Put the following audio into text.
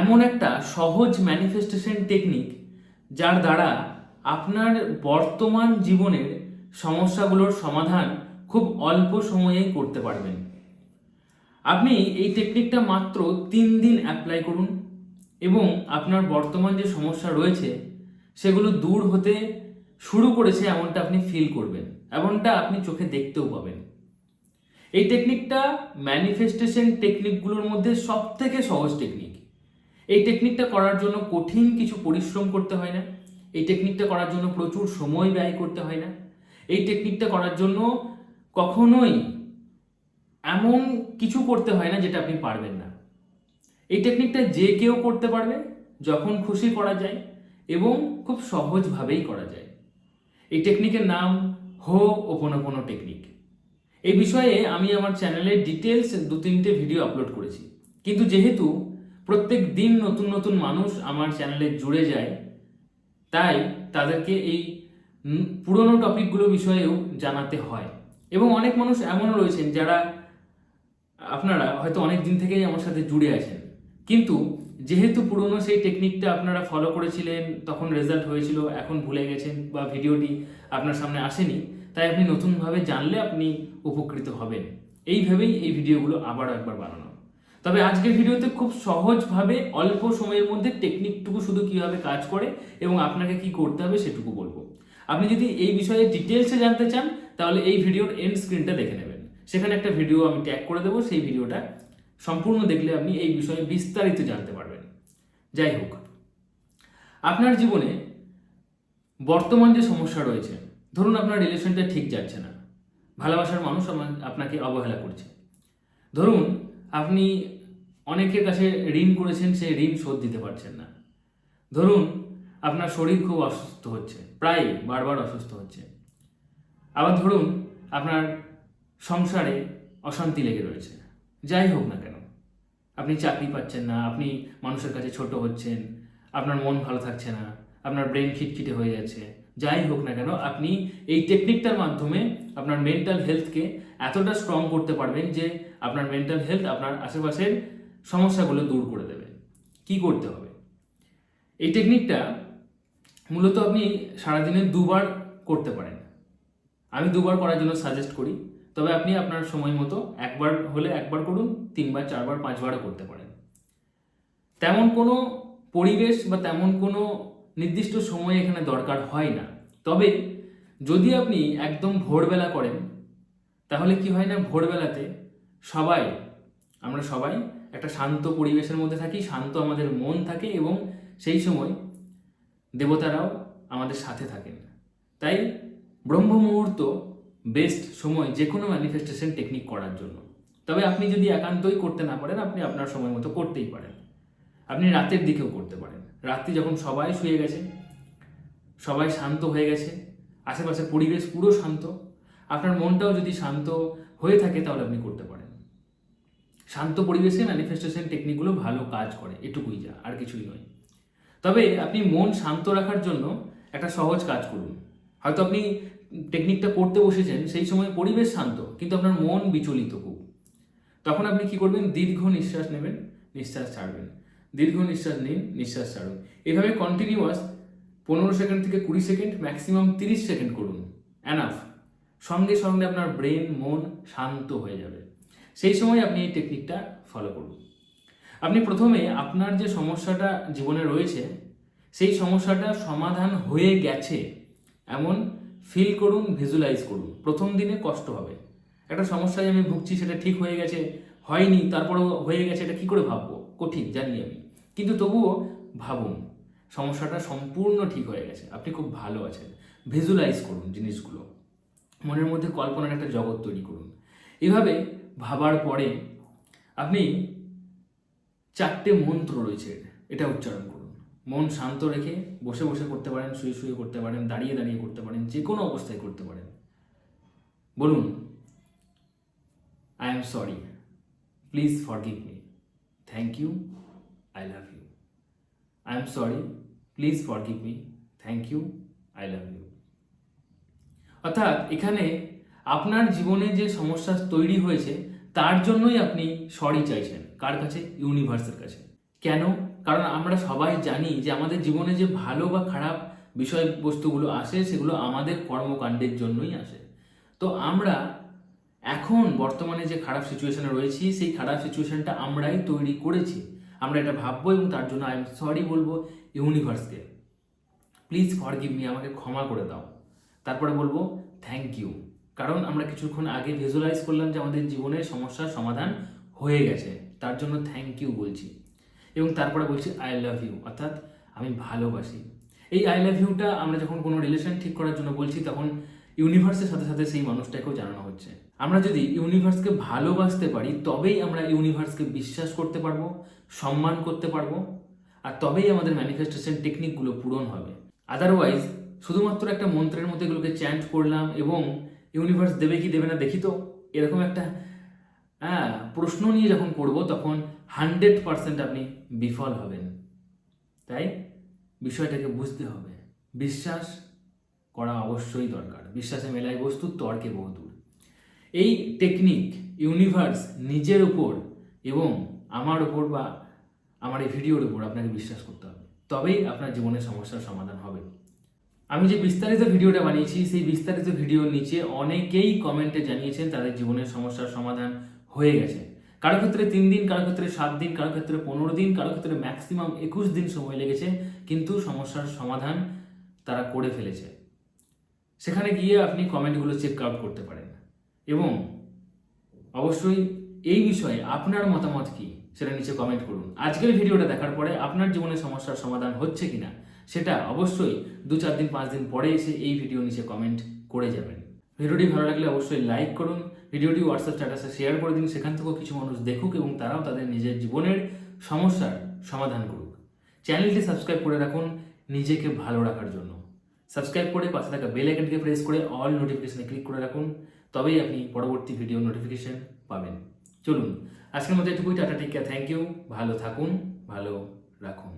এমন একটা সহজ ম্যানিফেস্টেশন টেকনিক যার দ্বারা আপনার বর্তমান জীবনের সমস্যাগুলোর সমাধান খুব অল্প সময়েই করতে পারবেন। আপনি এই টেকনিকটা মাত্র তিন দিন অ্যাপ্লাই করুন এবং আপনার বর্তমান যে সমস্যা রয়েছে, সেগুলো দূর হতে শুরু করেছে এমনটা আপনি ফিল করবেন, এমনটা আপনি চোখে দেখতেও পাবেন। এই টেকনিকটা ম্যানিফেস্টেশন টেকনিকগুলোর মধ্যে সব থেকে সহজ টেকনিক এই টেকনিকটা করার জন্য কঠিন কিছু পরিশ্রম করতে হয় না। এই টেকনিকটা করার জন্য প্রচুর সময় ব্যয় করতে হয় না। এই টেকনিকটা করার জন্য কখনোই এমন কিছু করতে হয় না যেটা আপনি পারবেন না। এই টেকনিকটা যে কেউ করতে পারবে, যখন খুশি করা যায় এবং খুব সহজভাবেই করা যায়। এই টেকনিকের নাম হো ওপনোপনো টেকনিক এই বিষয়ে আমি আমার চ্যানেলে ডিটেলস দু তিনটে ভিডিও আপলোড করেছি। কিন্তু যেহেতু প্রত্যেক দিন নতুন নতুন মানুষ আমার চ্যানেলে জুড়ে যায়। তাই তাদেরকে এই পুরনো টপিকগুলো বিষয়েও জানাতে হয়। এবং অনেক মানুষ এমনও রয়েছেন যারা আপনারা হয়তো অনেক দিন থেকেই আমার সাথে জুড়ে আছেন। কিন্তু যেহেতু পুরনো সেই টেকনিকটা আপনারা ফলো করেছিলেন, তখন রেজাল্ট হয়েছিল, এখন ভুলে গেছেন বা ভিডিওটি আপনার সামনে আসেনি, তাই আপনি নতুনভাবে জানলে আপনি উপকৃত হবেন। এইভাবেই এই ভিডিওগুলো আবারও একবার বানানো তবে আজকের ভিডিওতে খুব সহজভাবে অল্প সময়ের মধ্যে টেকনিকটুকু শুধু কীভাবে কাজ করে এবং আপনাকে কি করতে হবে সেটুকু বলব। আপনি যদি এই বিষয়ে ডিটেলসে জানতে চান, তাহলে এই ভিডিওর এন্ড স্ক্রিনটা দেখে নেবেন। সেখানে একটা ভিডিও আমি ট্যাগ করে দেবো, সেই ভিডিওটা সম্পূর্ণ দেখলে আপনি এই বিষয়ে বিস্তারিত জানতে পারবেন। যাই হোক, আপনার জীবনে বর্তমান যে সমস্যা রয়েছে, ধরুন আপনার রিলেশনটা ঠিক যাচ্ছে না, ভালোবাসার মানুষ আপনাকে অবহেলা করছে। ধরুন আপনি অনেকের কাছে ঋণ করেছেন, সেই ঋণ শোধ দিতে পারছেন না। ধরুন, আপনার শরীর খুব অসুস্থ হচ্ছে, প্রায় বারবার অসুস্থ হচ্ছে। আবার ধরুন, আপনার সংসারে অশান্তি লেগে রয়েছে, যাই হোক না কেন। আপনি চাকরি পাচ্ছেন না, আপনি মানুষের কাছে ছোট হচ্ছেন, আপনার মন ভালো থাকছে না, আপনার ব্রেন খিটখিটে হয়ে যাচ্ছে, যাই হোক না কেন, আপনি এই টেকনিকটার মাধ্যমে আপনার মেন্টাল হেলথকে এতটা স্ট্রং করতে পারবেন যে আপনার মেন্টাল হেলথ আপনার আশেপাশের সমস্যাগুলো দূর করে দেবে। কি করতে হবে? এই টেকনিকটা মূলত আপনি সারাদিনে দুবার করতে পারেন। আমি দুবার করার জন্য সাজেস্ট করি, তবে আপনি আপনার সময় মতো একবার হলে একবার করুন, তিনবার, চারবার, পাঁচবারও করতে পারেন। তেমন কোনো পরিবেশ বা তেমন কোনো নির্দিষ্ট সময় এখানে দরকার হয় না। তবে যদি আপনি একদম ভোরবেলা করেন তাহলে কি হয় না, ভোরবেলাতে সবাই, আমরা সবাই একটা শান্ত পরিবেশের মধ্যে থাকি, শান্ত আমাদের মন থাকে এবং সেই সময় দেবতারাও আমাদের সাথে থাকেন। তাই ব্রহ্ম মুহূর্ত বেস্ট সময় যে কোনো ম্যানিফেস্টেশন টেকনিক করার জন্য। তবে আপনি যদি একান্তই করতে না পারেন, আপনি আপনার সময় মতো করতেই পারেন। আপনি রাতের দিকেও করতে পারেন। রাত্রি যখন সবাই শুয়ে গেছে, সবাই শান্ত হয়ে গেছে, আশেপাশের পরিবেশ পুরো শান্ত আপনার মনটাও যদি শান্ত হয়ে থাকে, তাহলে আপনি করতে পারেন। শান্ত পরিবেশে ম্যানিফেস্টেশন টেকনিকগুলো ভালো কাজ করে, এটুকুই যা, আর কিছুই নয়। তবে আপনি মন শান্ত রাখার জন্য একটা সহজ কাজ করুন। হয়তো আপনি টেকনিকটা করতে বসেছেন, সেই সময় পরিবেশ শান্ত, কিন্তু আপনার মন বিচলিত খুব। তখন আপনি কি করবেন? দীর্ঘ নিঃশ্বাস নেবেন, নিঃশ্বাস ছাড়বেন। দীর্ঘ নিঃশ্বাস নিন, নিঃশ্বাস ছাড়ুন। এভাবে কন্টিনিউয়াস পনেরো সেকেন্ড থেকে কুড়ি সেকেন্ড ম্যাক্সিমাম তিরিশ সেকেন্ড করুন। অ্যানাফ সঙ্গে সঙ্গে আপনার ব্রেন, মন শান্ত হয়ে যাবে। সেই সময় আপনি এই টেকনিকটা ফলো করুন। আপনি প্রথমে আপনার যে সমস্যাটা জীবনে রয়েছে, সেই সমস্যাটা সমাধান হয়ে গেছে এমন ফিল করুন ভিজুয়ালাইজ করুন। প্রথম দিনে কষ্ট হবে। একটা সমস্যায় আমি ভুগছি, সেটা ঠিক হয়ে গেছে, হয়নি, তারপরেও হয়ে গেছে, এটা কি করে ভাববো? কঠিন, জানি আমি। কিন্তু তবুও ভাবুন, সমস্যাটা সম্পূর্ণ ঠিক হয়ে গেছে, আপনি খুব ভালো আছেন। ভিজুয়ালাইজ করুন জিনিসগুলো। মনের মধ্যে কল্পনার একটা জগৎ তৈরি করুন। এভাবে ভাবার পরে আপনি চারটে মন্ত্র রয়েছে, এটা উচ্চারণ করুন। মন শান্ত রেখে বসে বসে করতে পারেন, শুয়ে শুয়ে করতে পারেন, দাঁড়িয়ে দাঁড়িয়ে করতে পারেন, যে কোনো অবস্থায় করতে পারেন। বলুন I am sorry please forgive me thank you I love you I am sorry please forgive me thank you I love you অর্থাৎ এখানে আপনার জীবনে যে সমস্যা তৈরি হয়েছে, তার জন্যই আপনি সরি চাইছেন। কার কাছে? ইউনিভার্সের কাছে। কেন? কারণ আমরা সবাই জানি যে আমাদের জীবনে যে ভালো বা খারাপ বিষয়বস্তুগুলো আসে, সেগুলো আমাদের কর্মকাণ্ডের জন্যই আসে। তো আমরা এখন বর্তমানে যে খারাপ সিচুয়েশনে রয়েছি, সেই খারাপ সিচুয়েশনটা আমরাই তৈরি করেছি। আমরা এটা ভাববো এবং তার জন্য আই এম সরি বলব ইউনিভার্সকে প্লিজ ফর গিভ মি আমাকে ক্ষমা করে দাও। তারপরে বলব থ্যাংক ইউ কারণ আমরা কিছুক্ষণ আগে ভিজুয়ালাইজ করলাম যে আমাদের জীবনের সমস্যার সমাধান হয়ে গেছে। তার জন্য থ্যাংক ইউ বলছি। এবং তারপরে বলছি আই লাভ ইউ অর্থাৎ আমি ভালোবাসি। এই আই লাভ ইউটা আমরা যখন কোনো রিলেশন ঠিক করার জন্য বলছি, তখন ইউনিভার্সের সাথে সাথে সেই মানুষটাকেও জানানো হচ্ছে। আমরা যদি ইউনিভার্সকে ভালোবাসতে পারি, তবেই আমরা ইউনিভার্সকে বিশ্বাস করতে পারব, সম্মান করতে পারব, আর তবেই আমাদের ম্যানিফেস্টেশন টেকনিকগুলো পূরণ হবে। আদারওয়াইজ শুধুমাত্র একটা মন্ত্রের মধ্যে এগুলোকে চ্যান্ট করলাম এবং ইউনিভার্স দেবে কি দেবে না দেখি তো। এরকম একটা হ্যাঁ প্রশ্ন নিয়ে যখন করব তখন হান্ড্রেড পার্সেন্ট আপনি বিফল হবেন। তাই? বিষয়টাকে বুঝতে হবে। বিশ্বাস করা অবশ্যই দরকার। বিশ্বাসে মেলায় বস্তু, তর্কে বহুদূর এই টেকনিক ইউনিভার্স নিজের উপর এবং আমার উপর বা আমার এই ভিডিওর উপর আপনাকে বিশ্বাস করতে হবে। তবেই আপনার জীবনের সমস্যার সমাধান হবে। আমি যে বিস্তারিত ভিডিওটা বানিয়েছি, সেই বিস্তারিত ভিডিওর নিচে অনেকেই কমেন্টে জানিয়েছেন তাদের জীবনের সমস্যার সমাধান হয়ে গেছে। কারও ক্ষেত্রে তিন দিন, কারও ক্ষেত্রে সাত দিন, কারও ক্ষেত্রে পনেরো দিন, কারও ক্ষেত্রে ম্যাক্সিমাম একুশ দিন সময় লেগেছে, কিন্তু সমস্যার সমাধান তারা করে ফেলেছে। সেখানে গিয়ে আপনি কমেন্টগুলো চেক আউট করতে পারেন। এবং অবশ্যই এই বিষয়ে আপনার মতামত কি, সেটা নিচে কমেন্ট করুন। আজকের ভিডিওটা দেখার পরে আপনার জীবনে সমস্যার সমাধান হচ্ছে কিনা সেটা অবশ্যই দু চার দিন, পাঁচ দিন পরে এসে এই ভিডিও নিচে কমেন্ট করে যাবেন। ভিডিওটি ভালো লাগলে অবশ্যই লাইক করুন, ভিডিওটি হোয়াটসঅ্যাপ স্ট্যাটাসে শেয়ার করে দিন, সেখান থেকেও কিছু মানুষ দেখুক এবং তারাও তাদের নিজের জীবনের সমস্যার সমাধান করুক। চ্যানেলটি সাবস্ক্রাইব করে রাখুন, নিজেকে ভালো রাখার জন্য। সাবস্ক্রাইব করে পাশে থাকা বেল আইকনটিকে প্রেস করে অল নোটিফিকেশনে ক্লিক করে রাখুন, তবেই আপনি পরবর্তী ভিডিও নোটিফিকেশন পাবেন। চলুন, আজকের মধ্যে এটুকুই, টাটা টিকা থ্যাংক ইউ ভালো থাকুন, ভালো রাখুন।